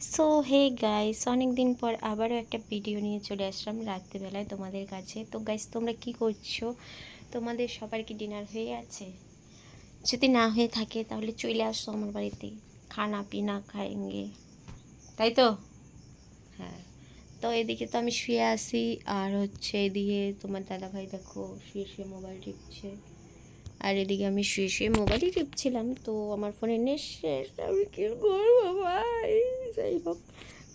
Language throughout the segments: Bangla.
সো হে গাইস অনেক দিন পর আবারও একটা ভিডিও নিয়ে চলে আসলাম রাত্রিবেলায় তোমাদের কাছে। তো গাইস তোমরা কি করছ? তোমাদের সবার কি ডিনার হয়ে আছে যদি না হয়ে থাকে, তাহলে চলে আসো আমার বাড়িতে। খানা পিনা খাएंगे তাই তো? হ্যাঁ। তো এদিকে তো আমি শুয়ে আসি আর হচ্ছে এদিকে তোমার দাদাভাই দেখো শুয়ে শুয়ে মোবাইল টিপছে। আর এদিকে আমি শুয়ে শুয়ে মোবাইলই টিপছিলাম, তো আমার ফোনে নেট শেষ আমি কী করব যাই হোক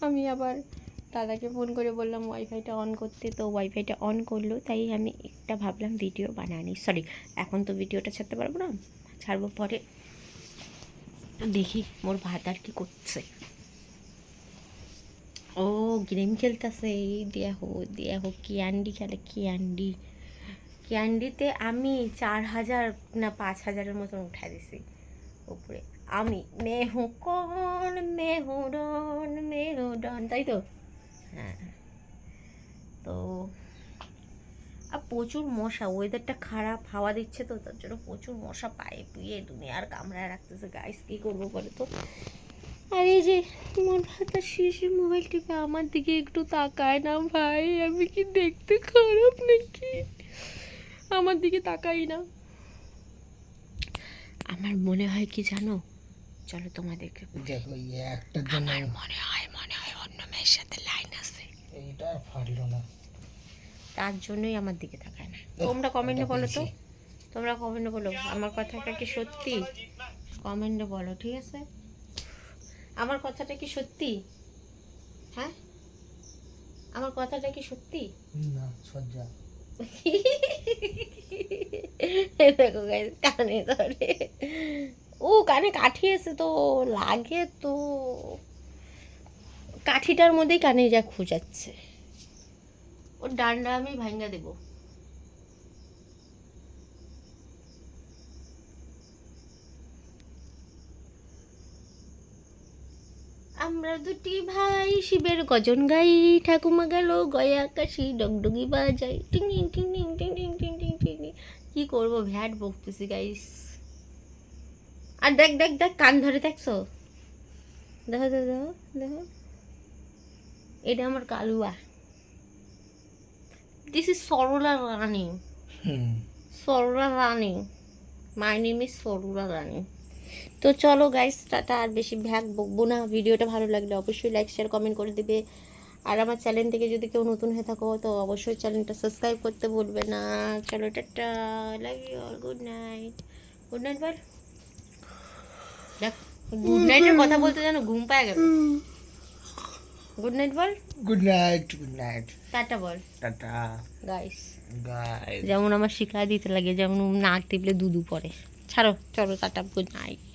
আমি আবার দাদাকে ফোন করে বললাম ওয়াইফাইটা অন করতে। তো ওয়াইফাইটা অন করল, তাই আমি একটা ভাবলাম ভিডিও বানানি। সরি এখন তো ভিডিওটা ছাড়তে পারব না, ছাড়বো পরে। দেখি মোর ভাত আর কি করছে। ও গেম খেলতেছে, এই দিয়া হো দিয়া হো ক্যান্ডি খেলে ক্যান্ডি ক্যান্ডিতে আমি চার হাজার না পাঁচ হাজারের মতন উঠাই দিছি। উপরে। আমি, মেহু কন মেহুরন মেহুরন তাই তো? হ্যাঁ। তো আর প্রচুর মশা ওয়েদারটা খারাপ হাওয়া দিচ্ছে তো তার জন্য প্রচুর মশা পায়ে পুয়ে তুমি আর কামড়ায় রাখতেছে। গাইস কী করব বলে তো? আর এই যে মন হাতা শেষে মোবাইল টিপে আমার দিকে একটু তাকায় না ভাই আমি কি দেখতে খারাপ নাকি? আমার দিকে তাকাই না। আমার মনে হয় কি জানো? চলো তোমাদেরকে আমার মনে হয় অন্য মেয়ের সাথে লাইন আছে। এইটা ফাটলো না। তার জন্যই আমার দিকে তাকায় না। তোমরা কমেন্টে বলো তো। তোমরা কমেন্টে বলো আমার কথাটা কি সত্যি? কমেন্টে বলো ঠিক আছে? আমার কথাটা কি সত্যি? হ্যাঁ? আমার কথাটা কি সত্যি? না সজ্জা দেখো কানে ধরে। ও কানে কাঠি আছে তো লাগে তো। কাঠিটার মধ্যেই কানে যা খুঁজাচ্ছে ওর ডান্ডা আমি ভাঙ্গা দেবো। আমরা দুটি ভাই শিবের গজন গাই, ঠাকুমা গেল গয়া আকাশি, ডগডগি বাজাই। টিং টিং টিং টিং টিং টিং টিং টিং টিং। কি করব, ভ্যাট বকতেছি গাইস আর দেখ দেখ দেখ, কান ধরে দেখছ? দেখো দেখো দেখো দেখো। এটা আমার Kalua. This is Sarala Rani hmm. Sarala Rani my name is Sarala Rani তো চলো গাইস টাটা আর বেশি ভ্যাগ বকবো না। ভিডিওটা ভালো লাগলে অবশ্যই লাইক শেয়ার কমেন্ট করে দিবে। আর আমার চ্যানেল থেকে যদি কেউ নতুন হয়ে থাকো তো অবশ্যই চ্যানেলটা সাবস্ক্রাইব করতে ভুলবে না। চলো tata. Love you all good night good night বল দেখ গুড নাইটের কথা বলতে জানো ঘুম পায় গেল গুড নাইট বল good night good night tata বল টাটা গাইস গাইস যেমন আমার শিখা দিতে লাগে যেমন নাক টিপলে দুদু পড়ে ছাড়ো চলো টাটা গুড নাইট